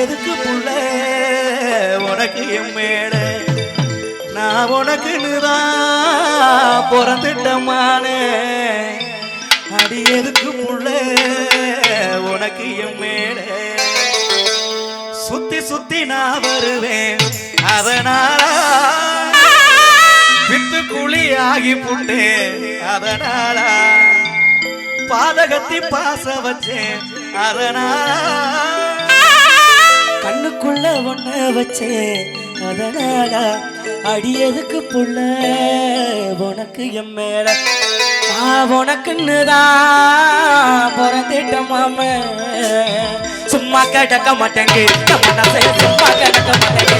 எதுக்கு புள்ள? உனக்கு என் நான் உனக்குன்னு தான் பிறந்துட்டமானே. அடி எதுக்கு புள்ள? உனக்கு என் சுத்தி சுத்தி நான் வருவேன். அதனால வித்து குழி ஆகி புட்டேன். அதனால பாதகத்தி பாச வச்சேன். அதனால கண்ணுக்குள்ள வச்சேன். அதனால அடியதுக்கு புள்ள உனக்கு என் மேல நான் உனக்குன்னு மாம. சும்மா கிடக்க மாட்டேங்க சும்மா கிடக்க மாட்டேங்க